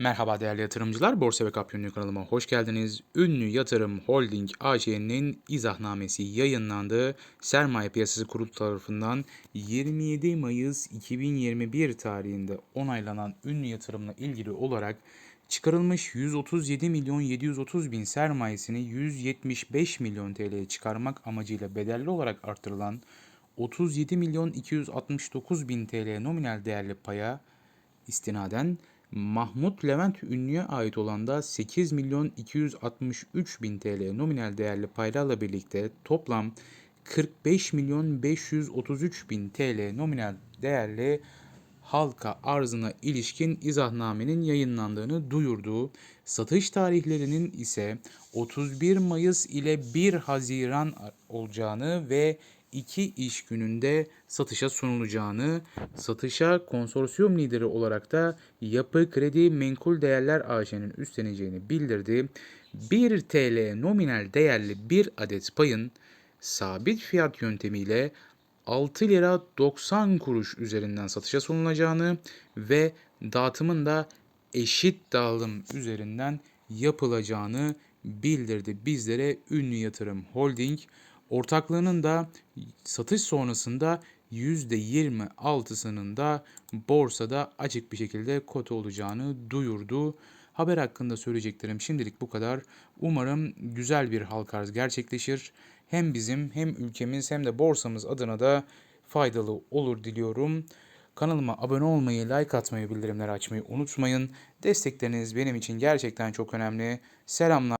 Merhaba değerli yatırımcılar, Borsa ve Kapyonlu kanalıma hoş geldiniz. Ünlü Yatırım Holding AŞ'nin izahnamesi yayınlandı. Sermaye Piyasası Kurulu tarafından 27 Mayıs 2021 tarihinde onaylanan ünlü yatırımla ilgili olarak çıkarılmış 137 milyon 730 bin sermayesini 175 milyon TL'ye çıkarmak amacıyla bedelli olarak artırılan 37 milyon 269 bin TL nominal değerli paya istinaden Mahmut Levent Ünlü'ye ait olan da 8 milyon 263 bin TL nominal değerli paylarla birlikte toplam 45 milyon 533 bin TL nominal değerli halka arzına ilişkin izahnamenin yayınlandığını duyurdu. Satış tarihlerinin ise 31 Mayıs ile 1 Haziran olacağını ve 2 iş gününde satışa sunulacağını, satışa konsorsiyum lideri olarak da Yapı Kredi Menkul Değerler AŞ'nin üstleneceğini bildirdi. 1 TL nominal değerli bir adet payın sabit fiyat yöntemiyle 6 lira 90 kuruş üzerinden satışa sunulacağını ve dağıtımın da eşit dağılım üzerinden yapılacağını bildirdi bizlere Ünlü Yatırım Holding. Ortaklığının da satış sonrasında %26'sının da borsada açık bir şekilde kote olacağını duyurdu. Haber hakkında söyleyeceklerim şimdilik bu kadar. Umarım güzel bir halka arz gerçekleşir. Hem bizim hem ülkemiz hem de borsamız adına da faydalı olur diliyorum. Kanalıma abone olmayı, like atmayı, bildirimleri açmayı unutmayın. Destekleriniz benim için gerçekten çok önemli. Selamlar.